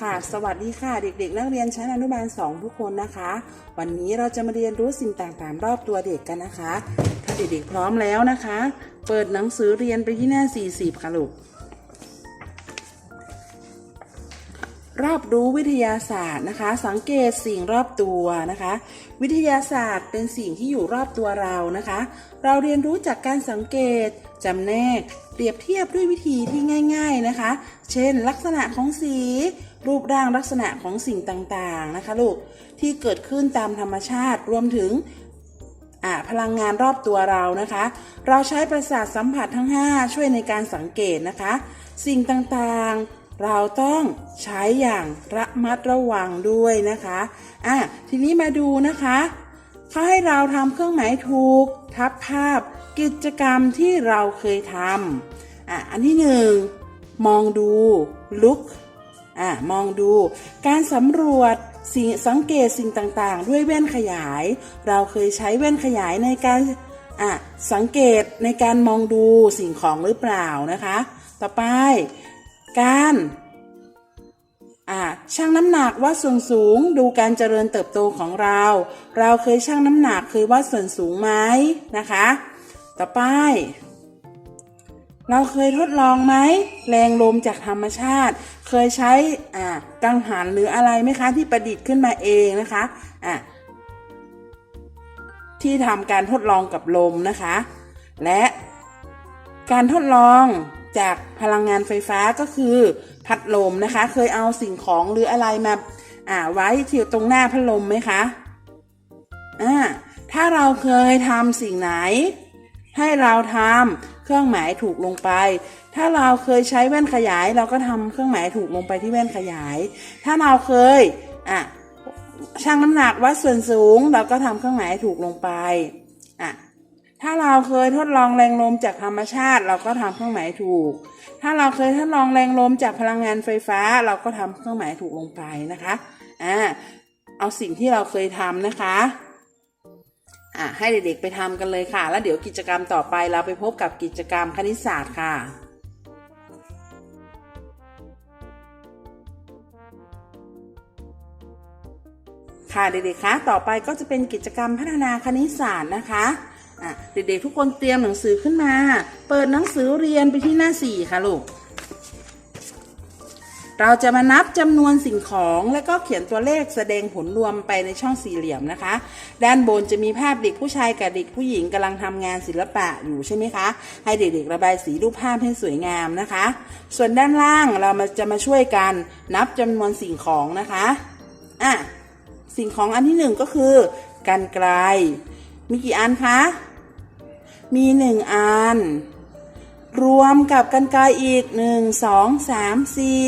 ค่ะ สวัสดีค่ะ เด็กๆนักเรียนชั้นอนุบาล 2 ทุกคนนะคะ วันนี้เราจะมาเรียนรู้สิ่งต่างๆ รอบตัวเด็กกันนะคะ ถ้าเด็กๆพร้อมแล้วนะคะ เปิดหนังสือเรียนไปที่หน้า 40 ค่ะลูก รอบรู้วิทยาศาสตร์นะคะ สังเกตสิ่งรอบตัวนะคะ วิทยาศาสตร์เป็นสิ่งที่อยู่รอบตัวเรานะคะ เราเรียนรู้จากการสังเกตจำแนก เปรียบเทียบด้วยวิธีที่ง่าย ๆนะคะ เช่น ลักษณะของสี รูปร่างลักษณะของสิ่งต่างๆนะคะลูกที่เกิดขึ้นตามธรรมชาติรวมถึงพลังงานรอบตัวเรานะคะ เราใช้ประสาทสัมผัสทั้ง 5 ช่วยในการสังเกตนะคะ สิ่งต่างๆ เราต้องใช้อย่างระมัดระวังด้วยนะคะอะทีนี้มาดูนะคะเขาให้เราทำเครื่องหมายถูก ทับภาพกิจกรรมที่เราเคยทำอะอันที่หนึ่งมองดู look อะมองดู การสำรวจสิ่งสังเกตสิ่งต่างๆ ด้วยแว่นขยาย เราเคยใช้แว่นขยายในการอะสังเกตในการมองดูสิ่งของหรือเปล่านะคะ ต่อไป การอะชั่งน้ำหนักวัดส่วนสูงดูการเจริญเติบโตของเรา เราเคยชั่งน้ำหนักเคยวัดส่วนสูงไหมนะคะ ต่อไป เราเคยทดลองไหมแรงลมจากธรรมชาติ เคยใช้อ่ากังหันหรืออะไรไหมคะ ที่ประดิษฐ์ขึ้นมาเองนะคะะที่ทำการทดลองกับลมนะคะ และการทดลอง จากพลังงานไฟฟ้าก็คือพัดลมนะคะ เคยเอาสิ่งของหรืออะไรมาอ่าไว้ที่ตรงหน้าพัดลมไหมคะอ่าถ้าเราเคยทำสิ่งไหน ให้เราทำเครื่องหมายถูกลงไป ถ้าเราเคยใช้แว่นขยาย เราก็ทำเครื่องหมายถูกลงไปที่แว่นขยาย ถ้าเราเคยอะชั่งน้ำหนักวัดส่วนสูง เราก็ทำเครื่องหมายถูกลงไป ถ้าเราเคยทดลองแรงลมจากธรรมชาติ เราก็ทำเครื่องหมายถูก ถ้าเราเคยทดลองแรงลมจากพลังงานไฟฟ้า เราก็ทำเครื่องหมายถูกลงไปนะคะอ่าเอาสิ่งที่เราเคยทำนะคะอะให้เด็กๆไปทำกันเลยค่ะ แล้วเดี๋ยวกิจกรรมต่อไปเราไปพบกับกิจกรรมคณิตศาสตร์ค่ะค่ะเด็กๆคะ ต่อไปก็จะเป็นกิจกรรมพัฒนาคณิตศาสตร์นะคะ อะเด็กๆทุกคนเตรียมหนังสือขึ้นมา เปิดหนังสือเรียนไปที่หน้าสี่ค่ะลูก เราจะมานับจำนวนสิ่งของและก็เขียนตัวเลขแสดงผลรวมไปในช่องสี่เหลี่ยมนะคะ ด้านบนจะมีภาพเด็กผู้ชายกับเด็กผู้หญิงกำลังทำงานศิลปะอยู่ใช่ไหมคะ ให้เด็กๆระบายสีรูปภาพให้สวยงามนะคะ ส่วนด้านล่างเรามาจะมาช่วยกันนับจำนวนสิ่งของนะคะอะสิ่งของอันที่หนึ่งก็คือกันไกล มีกี่อันคะ มีหนึ่งอัน รวมกับกันไกอีกหนึ่งสองสามสี่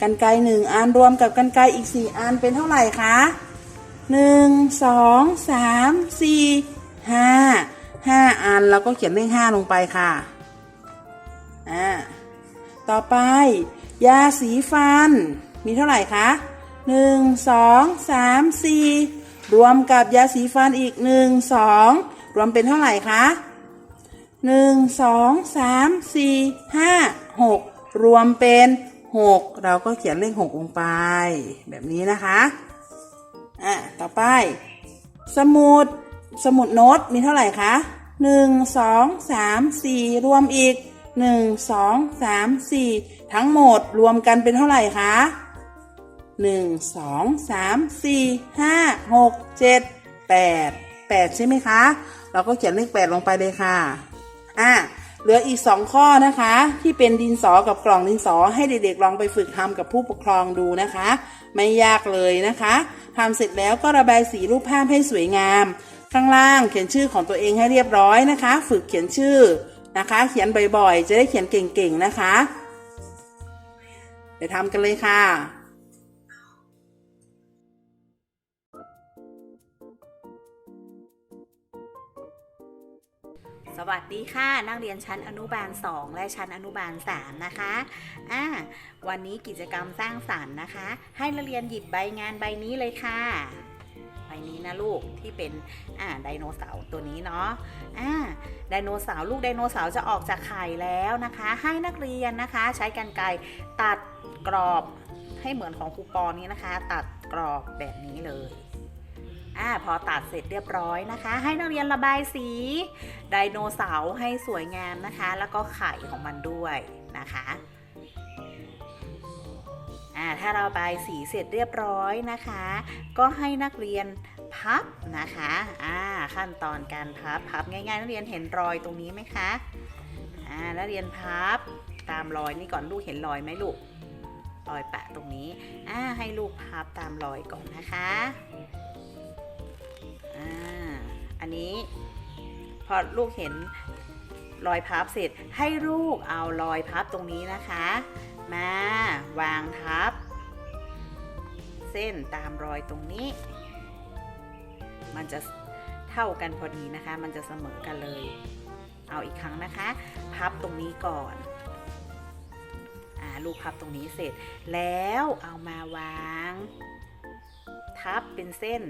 กันไกรหนึ่งอันรวมกับกันไกอีกสี่อันเป็นเท่าไหร่คะหนึ่งสองสามสี่ห้าห้าอันแล้วก็เขียนเลขห้าลงไปค่ะ อ่า ต่อไป ยาสีฟัน มีเท่าไหร่คะหนึ่งสองสามสี่ รวมกับยาสีฟันอีกหนึ่งสองรวมเป็นเท่าไหร่คะหนึ่งสองสามสี่ห้าหกรวมเป็นหกเราก็เขียนเลขหกลงไป แบบนี้นะคะอะต่อไป สมุดสมุดโน้ตมีเท่าไหร่คะหนึ่งสองสามสี่รวมอีกหนึ่งสองสามสี่ทั้งหมดรวมกันเป็นเท่าไหร่คะ หนึ่งสองสามสี่ห้าหกเจ็ดแปดแปดใช่ไหมคะ เราก็เขียนเลขแปดลงไปเลยค่ะ อะเหลืออีกสองข้อนะคะ ที่เป็นดินสอกับกล่องดินสอให้เด็กๆลองไปฝึกทำกับผู้ปกครองดูนะคะ ไม่ยากเลยนะคะทำเสร็จแล้วก็ระบายสีรูปภาพให้สวยงาม ข้างล่างเขียนชื่อของตัวเองให้เรียบร้อยนะคะ ฝึกเขียนชื่อนะคะ เขียนบ่อยๆ จะได้เขียนเก่งๆนะคะ ไปทำกันเลยค่ะ สวัสดีค่ะ นักเรียนชั้นอนุบาล 2 และชั้นอนุบาล 3 นะคะอ่าวันนี้กิจกรรมสร้างสรรค์นะคะ ให้นักเรียนหยิบใบงานใบนี้เลยค่ะ ใบนี้นะลูกที่เป็นอ่าไดโนเสาร์ตัวนี้เนาะอ่าไดโนเสาร์ลูกไดโนเสาร์จะออกจากไข่แล้วนะคะ ให้นักเรียนนะคะ ใช้กรรไกรตัดกรอบให้เหมือนของครูปอนี้นะคะ ตัดกรอบแบบนี้เลย อ่าพอตัดเสร็จเรียบร้อยนะคะ ให้นักเรียนระบายสีไดโนเสาร์ให้สวยงามนะคะ แล้วก็ไข่ของมันด้วยนะคะอ่าถ้าเราบายสีเสร็จเรียบร้อยนะคะ ก็ให้นักเรียนพับนะคะอ่าขั้นตอนการพับพับง่ายๆ นักเรียนเห็นรอยตรงนี้ไหมคะอ่านักเรียนพับตามรอยนี่ก่อนลูกเห็นรอยไหมลูกรอยแปะตรงนี้อ่าให้ลูกพับตามรอยก่อนนะคะ อันนี้พอลูกเห็นรอยพับเสร็จให้ลูกเอารอยพับตรงนี้นะคะ มาวางทับ เส้นตามรอยตรงนี้ มันจะเท่ากันพอดีนะคะ มันจะเสมอกันเลย เอาอีกครั้งนะคะ พับตรงนี้ก่อนลูกพับตรงนี้เสร็จแล้วเอามาวาง ทับเป็นเส้น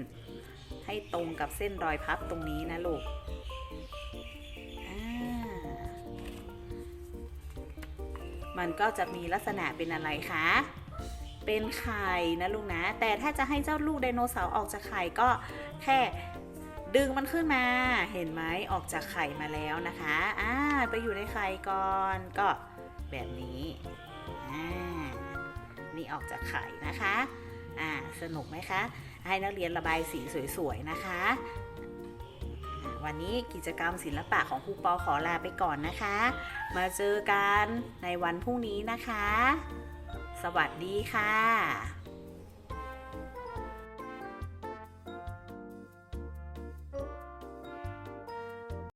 ให้ตรงกับเส้นรอยพับตรงนี้นะลูกอ่ามันก็จะมีลักษณะเป็นอะไรคะ เป็นไข่นะลูกนะ แต่ถ้าจะให้เจ้าลูกไดโนเสาร์ออกจากไข่ก็แค่ดึงมันขึ้นมา เห็นไหมออกจากไข่มาแล้วนะคะ อ่า ไปอยู่ในไข่ก่อน ก็แบบนี้ อ่า นี่ออกจากไข่นะคะ อ่า สนุกไหมคะ ให้นักเรียนระบายสีสวยๆนะคะ วันนี้กิจกรรมศิลปะของครูปอขอลาไปก่อนนะคะ มาเจอกันในวันพรุ่งนี้นะคะ สวัสดีค่ะ